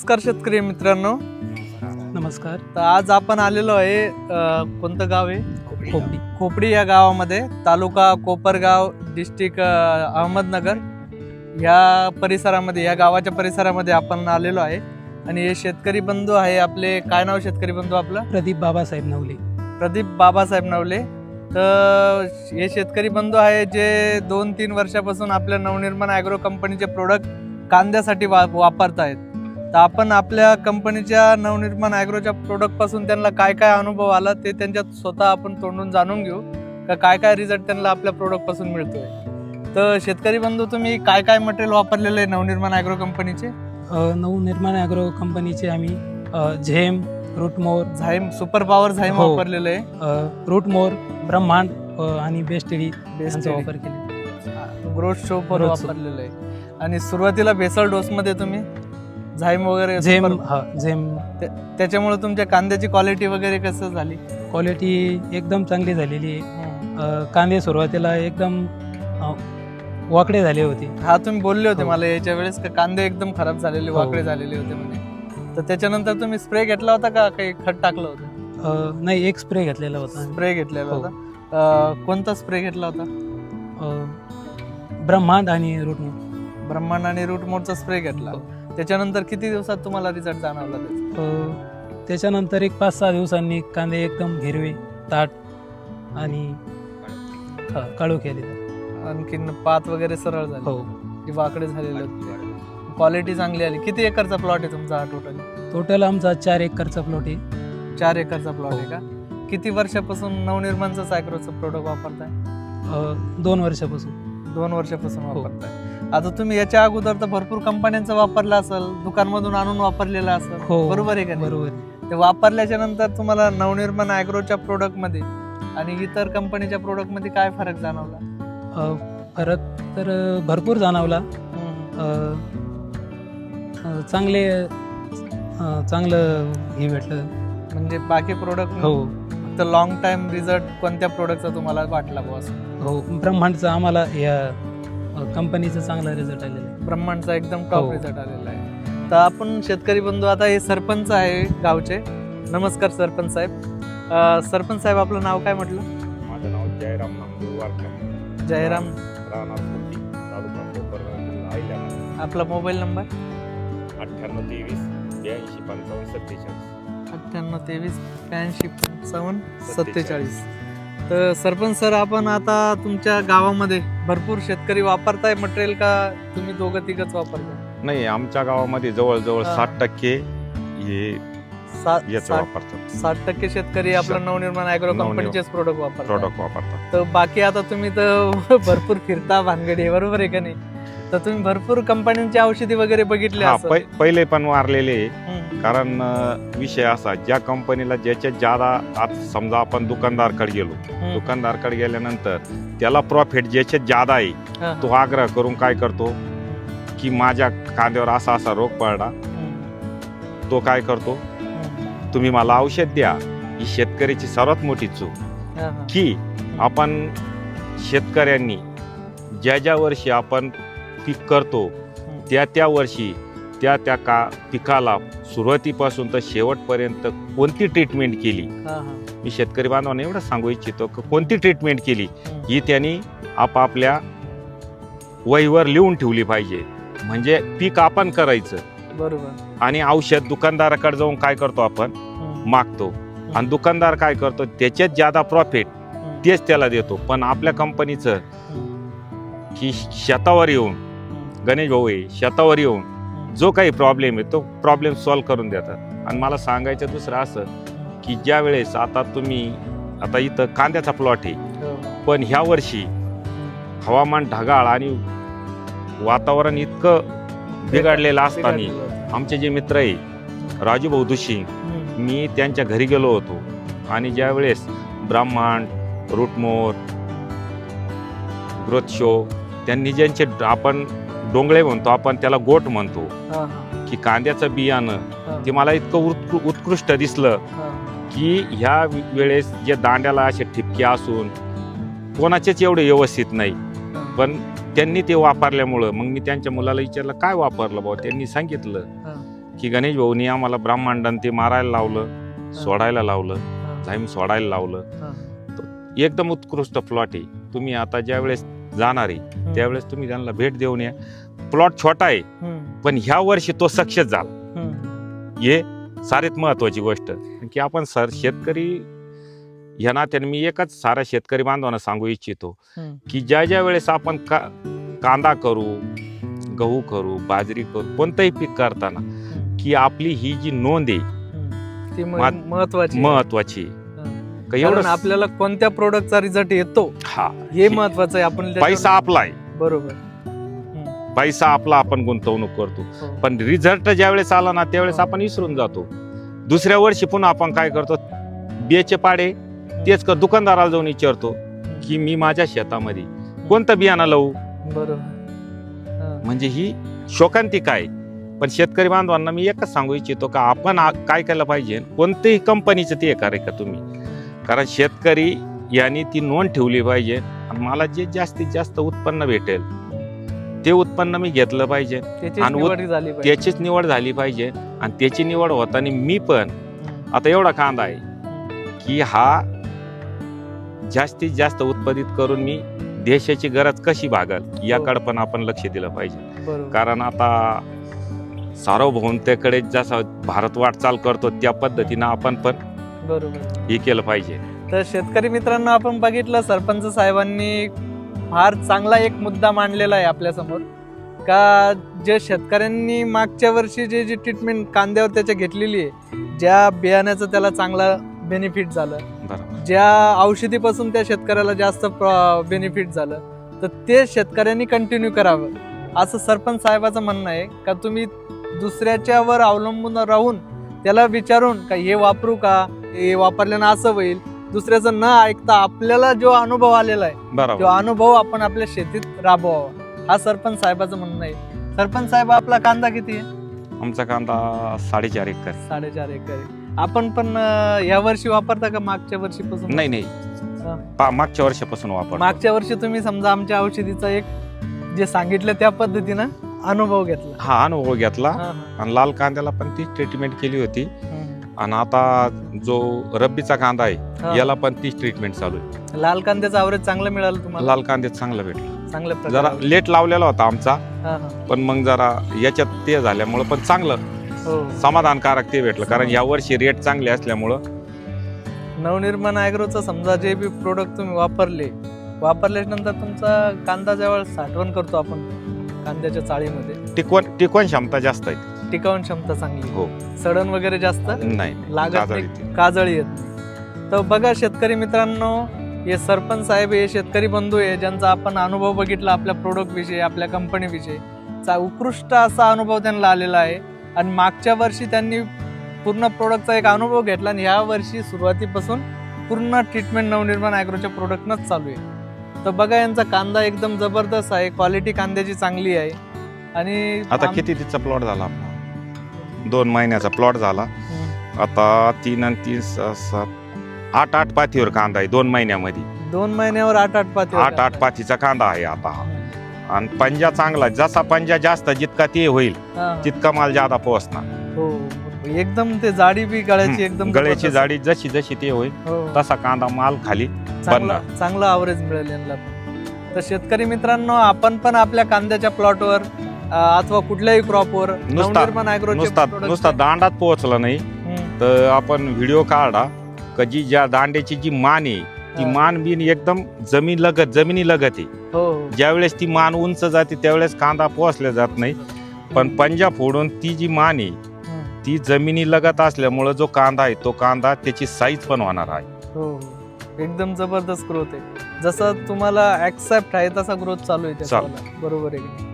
नमस्कार शेतकरी मित्रांनो. नमस्कार. तर आज आपण आलेलो आहे अ, कोणतं गाव आहे? खोपडी खोपडी या गावामध्ये. तालुका कोपरगाव डिस्ट्रिक्ट अहमदनगर. या परिसरामध्ये या गावाच्या परिसरामध्ये आपण आलेलो आहे. आणि हे शेतकरी बंधू आहे आपले. काय नाव शेतकरी बंधू आपलं? प्रदीप बाबासाहेब नवले. प्रदीप बाबासाहेब नवले. तर हे शेतकरी बंधू आहे जे दोन तीन वर्षापासून आपल्या नवनिर्माण ॲग्रो कंपनीचे प्रोडक्ट कांद्यासाठी वा वापरत आहेत तर आपण आपल्या कंपनीच्या नवनिर्माण ॲग्रोच्या प्रोडक्टपासून त्यांना काय काय अनुभव आला ते त्यांच्या स्वतः आपण तोंडून जाणून घेऊ का काय काय रिझल्ट त्यांना आपल्या प्रोडक्टपासून मिळतोय तर शेतकरी बंधू तुम्ही काय काय मटेरियल वापरलेलं आहे नवनिर्माण ॲग्रो कंपनीचे नवनिर्माण ॲग्रो कंपनीचे आम्ही झेम रूटमोर झाईम सुपर पॉवर झाईम हो. वापरलेलं आहे रूटमोर ब्रह्मांड आणि बेस्टेडी यांचा आहे. वापर केला ग्रोथ शो show. वापरलेलं आहे आणि सुरुवातीला बेसल डोस मध्ये तुम्ही झाईम वगैरे झेम हा झेम. त्याच्यामुळे तुमच्या कांद्याची क्वालिटी वगैरे कसं झाली? क्वालिटी एकदम चांगली झालेली. आहे कांदे सुरुवातीला एकदम वाकडे झाले होते. हा तुम्ही बोलले होते हो. मला याच्या वेळेस का कांदे एकदम खराब झालेले हो. वाकडे झालेले होते म्हणे. तर त्याच्यानंतर तुम्ही स्प्रे घेतला होता का काही खत टाकलं होतं? नाही एक स्प्रे घेतलेला होता. स्प्रे घेतलेला हो. होता. कोणता स्प्रे घेतला होता? ब्रह्मांड आणि रूटमोर ब्रह्मांड आणि रूट मोडचा स्प्रे घेतला. त्याच्यानंतर किती दिवसात तुम्हाला रिझल्ट जाणवला त्याचा? अ, त्याच्यानंतर एक पाच सहा दिवसांनी कांदे एकदम हिरवे ताट आणि हा, काळू केले. आणखीन पात वगैरे सरळ झाले. हो. जे वाकडे झालेले क्वालिटी चांगली आली. किती एकरचा प्लॉट आहे तुमचा हा टोटल टोटल आमचा चार एकरचा प्लॉट आहे. चार एकरचा प्लॉट आहे हो. का? किती वर्षापासून नवनिर्माणचं सायक्रोचं प्रोडक्ट वापरताय? अ, दोन वर्षापासून. दोन वर्षापासून हो. वापरताय. आता तुम्ही याच्या अगोदर तर भरपूर कंपन्यांचा वापरला असेल दुकानमधून आणून वापरलेला असेल. हो बरोबर आहे का नाही? बरोबर. ते वापरल्याच्या नंतर तुम्हाला नवनिर्माण ॲग्रोच्या प्रोडक्टमध्ये आणि इतर कंपनीच्या प्रोडक्टमध्ये काय फरक जाणवला? अ, फरक तर अ, भरपूर जाणवला. हम्म. अ, अ, चांगले अ, चांगलं हे भेटलं. म्हणजे बाकी प्रोडक्ट हो. फक्त लॉंग टाइम रिझल्ट कोणत्या प्रोडक्टचा तुम्हाला वाटला बॉस हो ब्रह्मांडचा आम्हाला या कंपनीचा चांगला रिझल्ट आलेला आहे. ब्रह्मांडचा एकदम टॉप हो. रिझल्ट आलेला आहे. तर आपण शेतकरी बंधू आता हे सरपंच आहे गावचे. नमस्कार सरपंच साहेब. अं, सरपंच साहेब आपलं नाव काय म्हटलं? माझं नाव जयराम नामदेव वारकर जयराम. राहणार कोटी तालुका कोपरगाव जिल्हा अहिल्यानगर आपला मोबाईल नंबर? अठ्ठ्याण्णव तेवीस ब्याऐंशी पंचावन्न सत्तेचाळीस. अठ्ठ्याण्णव तेवीस ब्याऐंशी पंचावन्न सत्तेचाळीस. तर सरपंच सर आपण आता तुमच्या गावामध्ये भरपूर शेतकरी वापरताय मटेरियल का तुम्ही दोघं तिघच वापरताय नाही आमच्या गावामध्ये जवळजवळ हा. साठ टक्के हे याचं साठ वापरतात साठ टक्के शेतकरी आपलं नवनिर्माण नवनिर्माण. कंपनीचेच प्रोडक्ट वापरतात प्रॉडक्ट वापरतात तर बाकी आता तुम्ही तर भरपूर फिरता भानगडी आहे, बरोबर आहे का नाही तर तुम्ही भरपूर कंपन्यांची औषधी वगैरे बघितली हा. पै- पहिले पण मारलेले. हम्म, कारण अं, विषय असा ज्या कंपनीला ज्याच्यात ज्यादा आता समजा आपण दुकानदारकडे गेलो दुकानदारकडे गेल्यानंतर त्याला प्रॉफिट ज्याच्यात ज्यादा आहे तो आग्रह करून काय करतो? की माझ्या कांद्यावर असा असा रोग पडला तो काय करतो? तुम्ही मला औषध द्या ही शेतकऱ्याची सर्वात मोठी चूक. की आपण शेतकऱ्यांनी ज्या ज्या वर्षी आपण पीक करतो त्या त्या वर्षी त्या त्या का पिकाला सुरुवातीपासून तर शेवटपर्यंत कोणती ट्रीटमेंट केली. मी शेतकरी बांधवांना एवढं सांगू इच्छितो की कोणती ट्रीटमेंट केली? ही त्यांनी आपापल्या वहीवर लिहून ठेवली पाहिजे. म्हणजे पीक आपण करायचं. बरोबर. आणि औषध दुकानदाराकडे जाऊन काय करतो आपण? मागतो. आणि दुकानदार काय करतो? त्याच्यात ज्यादा प्रॉफिट तेच त्याला देतो. पण आपल्या कंपनीचं की शेतावर येऊन गणेश भाऊ आहे शेतावर येऊन जो काही प्रॉब्लेम आहे तो प्रॉब्लेम सॉल्व्ह करून देतात. आणि मला सांगायचं दुसरं असं की ज्या वेळेस आता तुम्ही आता इथं कांद्याचा प्लॉट आहे. हो, पण ह्या वर्षी. हवामान ढगाळ आणि वातावरण इतकं बिघडलेलं असताना. आमचे जे मित्र आहे राजूभाऊ दुशी मी त्यांच्या घरी गेलो होतो. आणि ज्या वेळेस ब्रह्मांड रूटमोर ग्रोथ शो त्यांनी ज्यांचे आपण डोंगळे म्हणतो आपण त्याला गोट म्हणतो. की कांद्याचं बियाणं ते मला इतकं उत्कृ- उत्कृष्ट दिसलं. की ह्या वेळेस जे दांड्याला असे ठिपके असून कोणाचेच एवढे व्यवस्थित नाही. पण त्यांनी ते वापरल्यामुळं मग मी त्यांच्या मुलाला विचारलं काय वापरलं बाबा त्यांनी सांगितलं. की गणेश भाऊनी आम्हाला ब्रह्मांडन ते मारायला लावलं सोडायला लावलं झाईम सोडायला लावलं. एकदम उत्कृष्ट प्लॉट आहे. तुम्ही आता ज्यावेळेस जाणार. आहे त्यावेळेस तुम्ही त्यांना भेट देऊन या. प्लॉट छोटा आहे पण ह्या वर्षी तो सक्सेस झाला. हे सारीत महत्वाची गोष्ट. की आपण सर शेतकरी ह्या नात्याने मी एकच साऱ्या शेतकरी बांधवांना सांगू इच्छितो. की ज्या ज्या वेळेस आपण का कांदा करू गहू करू बाजरी करू कोणतंही पीक करताना की आपली ही जी नोंद आहे महत्वाची आहे. महत्वाची का कारण एवढं आपल्याला कोणत्या प्रोडक्टचा रिझल्ट येतो हा. हे महत्वाचं आहे. आपण त्याच्यावर- पैसा आपला आहे. बरोबर. पैसा आपला आपण गुंतवणूक करतो. हो. पण रिझल्ट ज्यावेळेस आला ना त्यावेळेस हो. आपण विसरून जातो. दुसऱ्या वर्षी पुन्हा आपण काय करतो? बियाचे पाडे तेच कर दुकानदाराला जाऊन विचारतो की मी माझ्या शेतामध्ये कोणतं बियाणं लावू? बरोबर. हा, म्हणजे ही शोकांतिक आहे पण शेतकरी बांधवांना मी एकच सांगू इच्छितो का आपण आ- काय केलं पाहिजे? कोणत्याही कंपनीचं ते करे का तुम्ही? कारण शेतकरी यांनी ती नोंद ठेवली पाहिजे. आणि मला जे जास्तीत जास्त उत्पन्न भेटेल ते उत्पन्न मी घेतलं पाहिजे. आणि उत- निवड झाली पाहिजे. त्याचीच निवड झाली पाहिजे. आणि त्याची निवड होताना मी पण आता एवढा कांदा आहे की हा जास्तीत जास्त उत्पादित करून मी देशाची गरज कशी भागल याकडे पण आपण लक्ष दिलं पाहिजे. कारण आता सार्वभौमतेकडे जसा भारत वाटचाल करतो त्या पद्धतीनं आपण पण बरोबर. हे केलं पाहिजे. तर शेतकरी मित्रांनो आपण बघितलं सरपंच साहेबांनी फार चांगला एक मुद्दा मांडलेला आहे आपल्यासमोर का जे शेतकऱ्यांनी मागच्या वर्षी जे जी ट्रीटमेंट कांद्यावर त्याच्या घेतलेली आहे ज्या बियाण्याचं त्याला चांगला बेनिफिट झालं. ज्या औषधीपासून त्या शेतकऱ्याला जास्त बेनिफिट झालं. तर ते शेतकऱ्यांनी कंटिन्यू करावं. असं सरपंच साहेबाचं म्हणणं आहे का तुम्ही दुसऱ्याच्यावर अवलंबून राहून त्याला विचारून का हे वापरू का? हे वापरल्यानं असं होईल. दुसऱ्याचं न ऐकता आपल्याला जो अनुभव आलेला आहे तो अनुभव आपण आपल्या शेतीत राबवावा. हा सरपंच साहेबाचं म्हणणं आहे. सरपंच साहेब आपला कांदा किती आहे? आमचा कांदा साडेचार एकर. साडेचार एकर. आपण पण या वर्षी वापरता का मागच्या वर्षीपासून? नाही नाही. मागच्या वर्षापासून वापर मागच्या वर्षी तुम्ही समजा आमच्या औषधीचा एक जे सांगितलं त्या पद्धतीनं अनुभव घेतला. हा अनुभव घेतला. आणि लाल कांद्याला पण तीच ट्रीटमेंट केली होती. आणि आता जो रब्बीचा कांदा आहे. याला पण तीच ट्रीटमेंट चालू आहे. लाल कांद्याचं आवरेज चांगलं मिळालं तुम्हाला? लाल कांद्यात चांगलं भेटलं. चांगल्या जरा लेट लावलेला होता आमचा. पण मग जरा याच्यात ते झाल्यामुळं पण चांगलं. हो. समाधानकारक ते भेटलं. कारण या वर्षी रेट चांगले असल्यामुळं. नवनिर्माण ॲग्रोचं समजा जे बी प्रोडक्ट तुम्ही वापरले वापरल्याच्या नंतर तुमचा कांदा जेव्हा साठवण करतो आपण कांद्याच्या चाळीमध्ये. टिकवण टिकवण क्षमता जास्त आहे. टिकावण क्षमता चांगली हो. सडण वगैरे जास्त? नाही नाही, लागत नाही. काजळी येत. नाही. तर बघा शेतकरी मित्रांनो हे सरपंच साहेब हे शेतकरी बंधू आहे ज्यांचा आपण अनुभव बघितला आपल्या प्रोडक्ट विषयी आपल्या कंपनी विषयी. चा उत्कृष्ट असा अनुभव त्यांना आलेला आहे. आणि मागच्या वर्षी त्यांनी पूर्ण प्रोडक्टचा एक अनुभव घेतला आणि ह्या वर्षी सुरुवातीपासून पूर्ण ट्रीटमेंट नवनिर्माण ॲग्रोच्या प्रोडक्टनंच चालू आहे. तर बघा यांचा कांदा एकदम जबरदस्त आहे. क्वालिटी कांद्याची चांगली आहे. आणि आता आम- किती तिचा प्लॉट झाला? आपला दोन महिन्याचा प्लॉट झाला. हम्म. आता तीन आणि तीन सहा, सात आठ आठ पाथीवर कांदा आहे दोन महिन्यामध्ये. दोन महिन्यावर आठ आठ पाती आठ आठ पाथीचा कांदा आहे आता. हा आणि पंजा चांगला जसा पंजा जास्त जितका ते होईल. तितका माल जादा पोहोचणार. हो. एकदम ते जाडी बी गळ्याची एकदम गळ्याची जबरदस्त. जाडी जशी जशी ते होईल हो. तसा कांदा माल खाली चांगला. चांगला आवरेज मिळेल यांना. तर शेतकरी मित्रांनो आपण पण आपल्या कांद्याच्या प्लॉटवर अथवा कुठल्याही क्रॉपवर नुसता नुसता. दांडात पोहोचला नाही तर आपण व्हिडिओ काढा का जी ज्या दांड्याची जी मान आहे ती. मान बिन एकदम जमीन लगत जमिनी लगत आहे हो हो. ज्यावेळेस ती मान उंच जाते त्यावेळेस कांदा पोहोचला जात नाही पण पंजा फोडून ती जी मान आहे ती जमिनी लगत असल्यामुळं जो कांदा आहे तो कांदा त्याची साईज पण होणार आहे हो. एकदम जबरदस्त ग्रोथ आहे. जसं तुम्हाला ऍक्सेप्ट आहे तसा ग्रोथ चालू आहे चालू. त्याचा बरोबर आहे?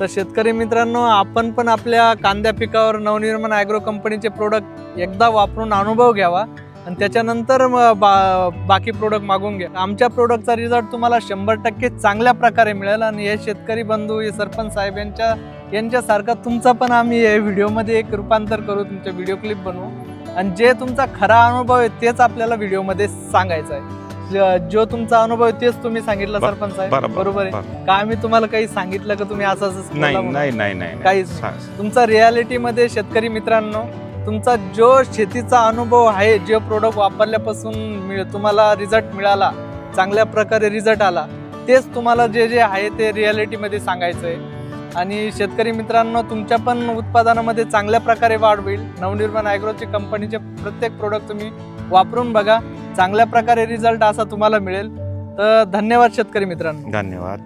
तर शेतकरी मित्रांनो आपण पण आपल्या कांद्या पिकावर नवनिर्माण ॲग्रो कंपनीचे प्रोडक्ट एकदा वापरून अनुभव घ्यावा. आणि त्याच्यानंतर मग बा बाकी प्रोडक्ट मागून घ्या. आमच्या प्रोडक्टचा रिझल्ट तुम्हाला शंभर टक्के चांगल्या प्रकारे मिळेल. आणि हे शेतकरी बंधू हे सरपंच साहेब यांच्या यांच्यासारखा तुमचा पण आम्ही या व्हिडिओमध्ये एक रूपांतर करू. तुमच्या व्हिडिओ क्लिप बनवू. आणि जे तुमचा खरा अनुभव आहे तेच आपल्याला व्हिडिओमध्ये सांगायचा आहे ज- तुमचा अनुभव आहे तेच तुम्ही सांगितलं सरपंच साहेब बरोबर आहे. का आम्ही तुम्हाला काही सांगितलं का तुम्ही असं नाही? नाही नाही. काहीच तुमचा रियालिटीमध्ये शेतकरी मित्रांनो तुमचा जो शेतीचा अनुभव आहे जे प्रोडक्ट वापरल्यापासून तुम्हाला रिझल्ट मिळाला चांगल्या प्रकारे रिझल्ट आला तेच तुम्हाला जे जे आहे ते रियालिटीमध्ये सांगायचं आहे आणि शेतकरी मित्रांनो तुमच्या पण उत्पादनामध्ये चांगल्या प्रकारे वाढ होईल. नवनिर्माण ॲग्रोचे कंपनीचे प्रत्येक प्रोडक्ट तुम्ही वापरून बघा. चांगल्या प्रकारे रिझल्ट असा तुम्हाला मिळेल. तर धन्यवाद शेतकरी मित्रांनो. धन्यवाद.